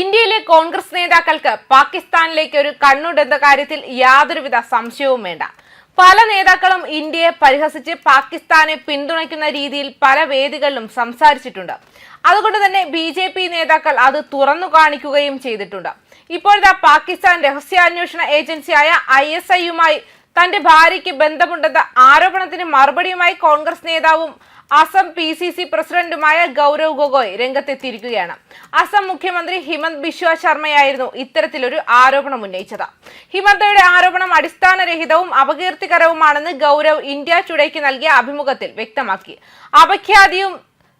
ഇന്ത്യയിലെ കോൺഗ്രസ് നേതാക്കൾക്ക് പാകിസ്ഥാനിലേക്ക് ഒരു കണ്ണുണ്ടെന്ന കാര്യത്തിൽ യാതൊരുവിധ സംശയവും വേണ്ട. പല നേതാക്കളും ഇന്ത്യയെ പരിഹസിച്ച് പാകിസ്ഥാനെ പിന്തുണയ്ക്കുന്ന രീതിയിൽ പല വേദികളിലും സംസാരിച്ചിട്ടുണ്ട്. അതുകൊണ്ട് തന്നെ ബി ജെ പി നേതാക്കൾ അത് തുറന്നു കാണിക്കുകയും ചെയ്തിട്ടുണ്ട്. ഇപ്പോഴത്തെ പാകിസ്ഥാൻ രഹസ്യാന്വേഷണ ഏജൻസിയായ ഐ എസ് ഐയുമായി തന്റെ ഭാര്യയ്ക്ക് ബന്ധമുണ്ടെന്ന ആരോപണത്തിന് മറുപടിയുമായി കോൺഗ്രസ് നേതാവും അസം പി സി സി പ്രസിഡന്റുമായ ഗൗരവ് ഗൊഗോയ് രംഗത്തെത്തിയിരിക്കുകയാണ്. അസം മുഖ്യമന്ത്രി ഹിമന്ത് ബിശ്വ ശർമ്മയായിരുന്നു ഇത്തരത്തിലൊരു ആരോപണം ഉന്നയിച്ചത്. ഹിമന്തയുടെ ആരോപണം അടിസ്ഥാനരഹിതവും അപകീർത്തികരവുമാണെന്ന് ഗൗരവ് ഇന്ത്യ ടുഡേക്ക് നൽകിയ അഭിമുഖത്തിൽ വ്യക്തമാക്കി. അപഖ്യാതിയും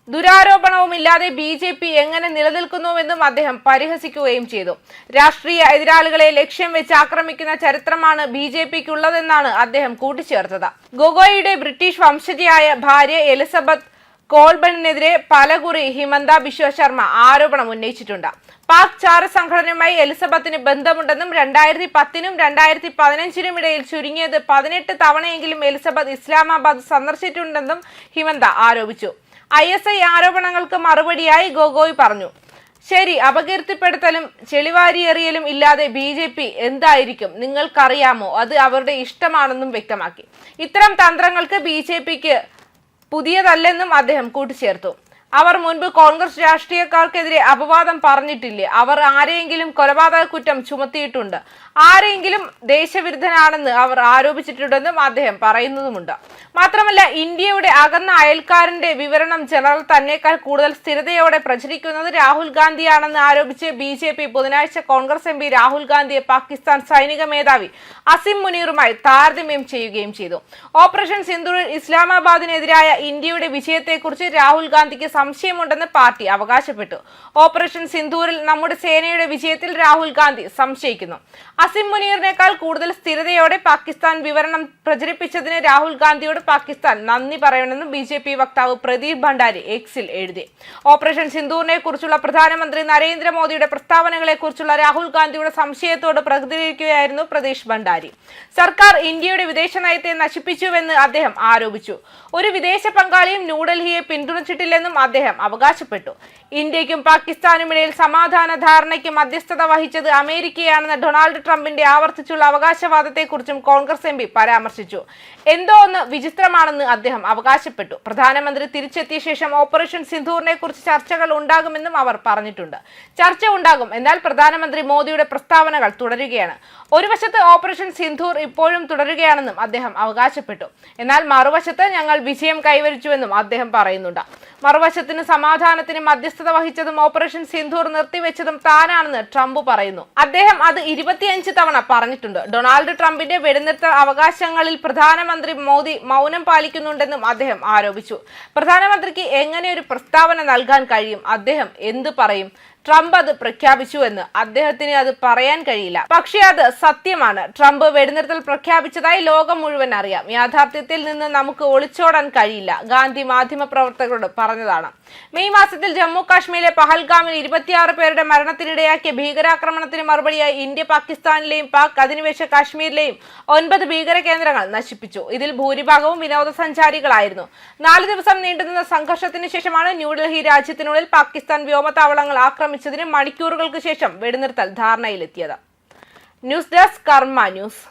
ദുരാരോപണവുമില്ലാതെ ബി ജെ പി എങ്ങനെ നിലനിൽക്കുന്നുവെന്നും അദ്ദേഹം പരിഹസിക്കുകയും ചെയ്തു. രാഷ്ട്രീയ എതിരാളികളെ ലക്ഷ്യം വെച്ച് ആക്രമിക്കുന്ന ചരിത്രമാണ് ബി ജെ പിക്കുള്ളതെന്നാണ് അദ്ദേഹം കൂട്ടിച്ചേർത്തത്. ഗൊഗോയിയുടെ ബ്രിട്ടീഷ് വംശജയായ ഭാര്യ എലിസബത്ത് കോൾബണിനെതിരെ പലകുറി ഹിമന്ത ബിശ്വ ശർമ്മ ആരോപണം ഉന്നയിച്ചിട്ടുണ്ട്. പാക് ചാര സംഘടനയുമായി എലിസബത്തിന് ബന്ധമുണ്ടെന്നും രണ്ടായിരത്തി പത്തിനും രണ്ടായിരത്തി പതിനഞ്ചിനും ഇടയിൽ ചുരുങ്ങിയത് പതിനെട്ട് തവണയെങ്കിലും എലിസബത്ത് ഇസ്ലാമാബാദ് സന്ദർശിച്ചിട്ടുണ്ടെന്നും ഹിമന്ത ആരോപിച്ചു. ഐ എസ് ഐ ആരോപണങ്ങൾക്ക് മറുപടിയായി ഗൊഗോയ് പറഞ്ഞു. ശരി അപകീർത്തിപ്പെടുത്തലും ചെളിവാരിയെറിയലും ഇല്ലാതെ ബി ജെ പി എന്തായിരിക്കും? നിങ്ങൾക്കറിയാമോ? അത് അവരുടെ ഇഷ്ടമാണെന്നും വ്യക്തമാക്കി. ഇത്തരം തന്ത്രങ്ങൾക്ക് ബി ജെ പിക്ക് പുതിയതല്ലെന്നും അദ്ദേഹം കൂട്ടിച്ചേർത്തു. അവർ മുൻപ് കോൺഗ്രസ് രാഷ്ട്രീയക്കാർക്കെതിരെ അപവാദം പറഞ്ഞിട്ടില്ലേ? അവർ ആരെയെങ്കിലും കൊലപാതക കുറ്റം ചുമത്തിയിട്ടുണ്ട്. ആരെങ്കിലും ദേശവിരുദ്ധനാണെന്ന് അവർ ആരോപിച്ചിട്ടുണ്ടെന്നും അദ്ദേഹം പറയുന്നതുമുണ്ട്. മാത്രമല്ല ഇന്ത്യയുടെ അകന്ന അയൽക്കാരന്റെ വിവരണം ജനറൽ തന്നെക്കാൾ കൂടുതൽ സ്ഥിരതയോടെ പ്രചരിക്കുന്നത് രാഹുൽ ഗാന്ധിയാണെന്ന് ആരോപിച്ച് ബി ജെ പി ബുധനാഴ്ച കോൺഗ്രസ് എം പി രാഹുൽ ഗാന്ധിയെ പാകിസ്ഥാൻ സൈനിക മേധാവി അസിം മുനീറുമായി താരതമ്യം ചെയ്യുകയും ചെയ്തു. ഓപ്പറേഷൻ സിന്ദൂറിൽ ഇസ്ലാമാബാദിനെതിരായ ഇന്ത്യയുടെ വിജയത്തെക്കുറിച്ച് രാഹുൽ ഗാന്ധിക്ക് സംശയമുണ്ടെന്ന് പാർട്ടി അവകാശപ്പെട്ടു. ഓപ്പറേഷൻ സിന്ധൂരിൽ നമ്മുടെ സേനയുടെ വിജയത്തിൽ രാഹുൽ ഗാന്ധി സംശയിക്കുന്നു. അസിം മുനീറിനേക്കാൾ കൂടുതൽ സ്ഥിരതയോടെ പാകിസ്ഥാൻ വിവരണം പ്രചരിപ്പിച്ചതിന് രാഹുൽ ഗാന്ധിയോട് പാകിസ്ഥാൻ നന്ദി പറയണമെന്നും ബി ജെ പി വക്താവ് പ്രദീപ് ഭണ്ഡാരി എക്സിൽ എഴുതി. ഓപ്പറേഷൻ സിന്ദൂറിനെ കുറിച്ചുള്ള പ്രധാനമന്ത്രി നരേന്ദ്രമോദിയുടെ പ്രസ്താവനകളെ കുറിച്ചുള്ള രാഹുൽ ഗാന്ധിയുടെ സംശയത്തോട് പ്രതികരിക്കുകയായിരുന്നു പ്രദേശ് ഭണ്ഡാരി. സർക്കാർ ഇന്ത്യയുടെ വിദേശ നയത്തെ നശിപ്പിച്ചുവെന്ന് അദ്ദേഹം ആരോപിച്ചു. ഒരു വിദേശ പങ്കാളിയും ന്യൂഡൽഹിയെ പിന്തുണച്ചിട്ടില്ലെന്നും അദ്ദേഹം അവകാശപ്പെട്ടു. ഇന്ത്യക്കും പാകിസ്ഥാനുമിടയിൽ സമാധാന ധാരണയ്ക്ക് മധ്യസ്ഥത വഹിച്ചത് അമേരിക്കയാണെന്ന ഡൊണാൾഡ് ട്രംപിന്റെ ആവർത്തിച്ചുള്ള അവകാശവാദത്തെക്കുറിച്ചും കോൺഗ്രസ് എം പരാമർശിച്ചു. എന്തോ ഒന്ന് വിചിത്രമാണെന്ന് അദ്ദേഹം അവകാശപ്പെട്ടു. പ്രധാനമന്ത്രി തിരിച്ചെത്തിയ ശേഷം ഓപ്പറേഷൻ സിന്ധൂറിനെ കുറിച്ച് ചർച്ചകൾ ഉണ്ടാകുമെന്നും അവർ പറഞ്ഞിട്ടുണ്ട്. ചർച്ച ഉണ്ടാകും. എന്നാൽ പ്രധാനമന്ത്രി മോദിയുടെ പ്രസ്താവനകൾ തുടരുകയാണ്. ഒരു വശത്ത് ഓപ്പറേഷൻ സിന്ധൂർ ഇപ്പോഴും തുടരുകയാണെന്നും അദ്ദേഹം അവകാശപ്പെട്ടു. എന്നാൽ മറുവശത്ത് ഞങ്ങൾ വിജയം കൈവരിച്ചുവെന്നും അദ്ദേഹം പറയുന്നുണ്ട്. മറുവശത്തിന് സമാധാനത്തിന് മധ്യസ്ഥത വഹിച്ചതും ഓപ്പറേഷൻ സിന്ധൂർ നിർത്തിവെച്ചതും താനാണെന്ന് ട്രംപ് പറയുന്നു. അദ്ദേഹം അത് ഇരുപത്തിയഞ്ച് തവണ പറഞ്ഞിട്ടുണ്ട്. ഡൊണാൾഡ് ട്രംപിന്റെ വെടിനിർത്തൽ അവകാശങ്ങളിൽ പ്രധാനമന്ത്രി മോദി മൗനം പാലിക്കുന്നുണ്ടെന്നും അദ്ദേഹം ആരോപിച്ചു. പ്രധാനമന്ത്രിക്ക് എങ്ങനെ ഒരു പ്രസ്താവന നൽകാൻ കഴിയും? അദ്ദേഹം എന്തു പറയും? ട്രംപ് അത് പ്രഖ്യാപിച്ചു എന്ന് അദ്ദേഹത്തിന് അത് പറയാൻ കഴിയില്ല. പക്ഷേ അത് സത്യമാണ്. ട്രംപ് വെടിനിർത്തൽ പ്രഖ്യാപിച്ചതായി ലോകം മുഴുവൻ അറിയാം. യാഥാർത്ഥ്യത്തിൽ നിന്ന് നമുക്ക് ഒളിച്ചോടാൻ കഴിയില്ല. ഗാന്ധി മാധ്യമ പ്രവർത്തകരോട് പറഞ്ഞതാണ്. മെയ് മാസത്തിൽ ജമ്മു കാശ്മീരിലെ പഹൽഗാമിൽ ഇരുപത്തിയാറ് പേരുടെ മരണത്തിനിടയാക്കിയ ഭീകരാക്രമണത്തിന് മറുപടിയായി ഇന്ത്യ പാകിസ്ഥാനിലെയും പാക് അധിനിവേശ കാശ്മീരിലെയും ഒൻപത് ഭീകര കേന്ദ്രങ്ങൾ നശിപ്പിച്ചു. ഇതിൽ ഭൂരിഭാഗവും വിനോദസഞ്ചാരികളായിരുന്നു. നാല് ദിവസം നീണ്ടുനിന്ന സംഘർഷത്തിന് ശേഷമാണ് ന്യൂഡൽഹി രാജ്യത്തിനുള്ളിൽ പാകിസ്ഥാൻ വ്യോമതാവളങ്ങൾ ആക്രമിച്ചതിന് മണിക്കൂറുകൾക്ക് ശേഷം വെടിനിർത്തൽ ധാരണയിലെത്തിയത്. News desk Karma news.